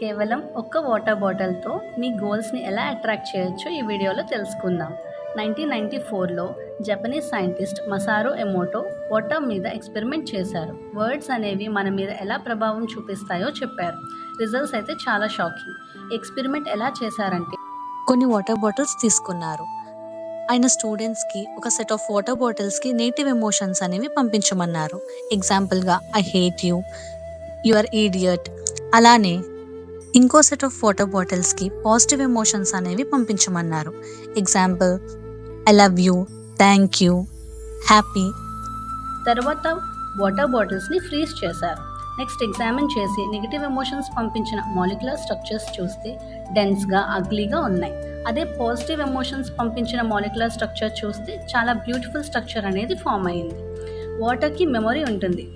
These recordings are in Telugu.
కేవలం ఒక్క వాటర్ బాటిల్తో మీ గోల్స్ని ఎలా అట్రాక్ట్ చేయొచ్చో ఈ వీడియోలో తెలుసుకుందాం. నైన్టీన్ నైంటీ ఫోర్లో Japanese scientist Masaru Emoto water మీద ఎక్స్పెరిమెంట్ చేశారు. వర్డ్స్ అనేవి మన మీద ఎలా ప్రభావం చూపిస్తాయో చెప్పారు. రిజల్ట్స్ అయితే చాలా షాకింగ్. ఎక్స్పెరిమెంట్ ఎలా చేశారంటే కొన్ని వాటర్ బాటిల్స్ తీసుకున్నారు. ఆయన స్టూడెంట్స్కి ఒక సెట్ ఆఫ్ వాటర్ బాటిల్స్కి నేటివ్ ఎమోషన్స్ అనేవి పంపించమన్నారు. ఎగ్జాంపుల్గా I hate you. Your idiot అలానే ఇంకో సెట్ ఆఫ్ వాటర్ బాటిల్స్కి పాజిటివ్ ఎమోషన్స్ అనేవి పంపించమన్నారు. Example I love you thank you happy తర్వాత వాటర్ బాటిల్స్ని ఫ్రీజ్ చేశారు. నెక్స్ట్ ఎగ్జామిన్ చేసి నెగిటివ్ ఎమోషన్స్ పంపించిన మాలిక్యులర్ స్ట్రక్చర్స్ చూస్తే డెన్స్గా అగ్లీగా ఉన్నాయి. అదే పాజిటివ్ ఎమోషన్స్ పంపించిన మాలిక్యులర్ స్ట్రక్చర్ చూస్తే చాలా బ్యూటిఫుల్ స్ట్రక్చర్ అనేది ఫామ్ అయ్యింది. వాటర్కి మెమొరీ ఉంటుంది.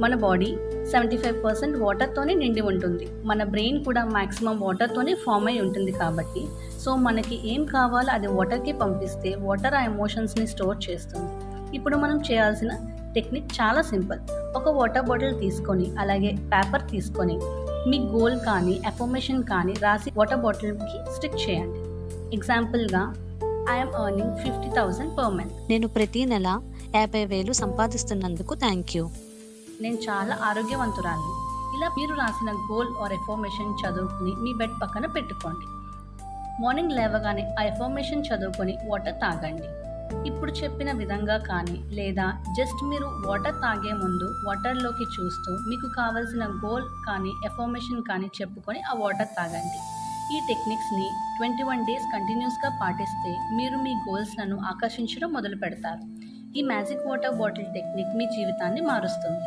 మన బాడీ సెవెంటీ ఫైవ్ పర్సెంట్ వాటర్తోనే నిండి ఉంటుంది. మన బ్రెయిన్ కూడా మ్యాక్సిమం వాటర్తోనే ఫామ్ అయి ఉంటుంది కాబట్టి. సో మనకి ఏం కావాలో అది వాటర్కి పంపిస్తే వాటర్ ఆ ఎమోషన్స్ని స్టోర్ చేస్తుంది. ఇప్పుడు మనం చేయాల్సిన టెక్నిక్ చాలా సింపుల్. ఒక వాటర్ బాటిల్ తీసుకొని అలాగే పేపర్ తీసుకొని మీ గోల్ కానీ అఫర్మేషన్ కానీ రాసి వాటర్ బాటిల్కి స్టిక్ చేయండి. ఎగ్జాంపుల్గా I'm earning fifty thousand per month నేను ప్రతి నెల యాభై వేలు సంపాదిస్తున్నందుకు థ్యాంక్ యూ నేను చాలా ఆరోగ్యవంతురాలిని. ఇలా మీరు రాసిన గోల్ ఆర్ ఎఫర్మేషన్ చదువుకుని మీ బెడ్ పక్కన పెట్టుకోండి. మార్నింగ్ లేవగానే ఆ ఎఫర్మేషన్ చదువుకొని వాటర్ తాగండి. ఇప్పుడు చెప్పిన విధంగా కానీ లేదా జస్ట్ మీరు వాటర్ తాగే ముందు వాటర్లోకి చూస్తూ మీకు కావలసిన గోల్ కానీ ఎఫర్మేషన్ కానీ చెప్పుకొని ఆ వాటర్ తాగండి. ఈ టెక్నిక్స్ని ట్వంటీ వన్ డేస్ కంటిన్యూస్గా పాటిస్తే మీరు మీ గోల్స్లను ఆకర్షించడం మొదలు పెడతారు ఈ మ్యాజిక్ వాటర్ బాటిల్ టెక్నిక్ మీ జీవితాన్ని మారుస్తుంది.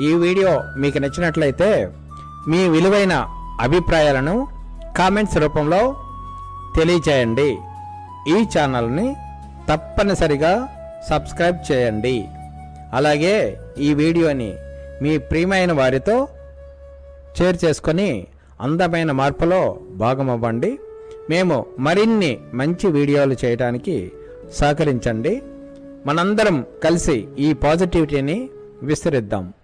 ఈ వీడియో మీకు నచ్చినట్లయితే మీ విలువైన అభిప్రాయాలను కామెంట్స్ రూపంలో తెలియచేయండి. ఈ ఛానల్ని తప్పనిసరిగా సబ్స్క్రైబ్ చేయండి. అలాగే ఈ వీడియోని మీ ప్రియమైన వారితో షేర్ చేసుకొని అందమైన మార్పులో భాగమవ్వండి. మేము మరిన్ని మంచి వీడియోలు చేయడానికి సహకరించండి. మనందరం కలిసి ఈ పాజిటివిటీని విస్తరిద్దాం.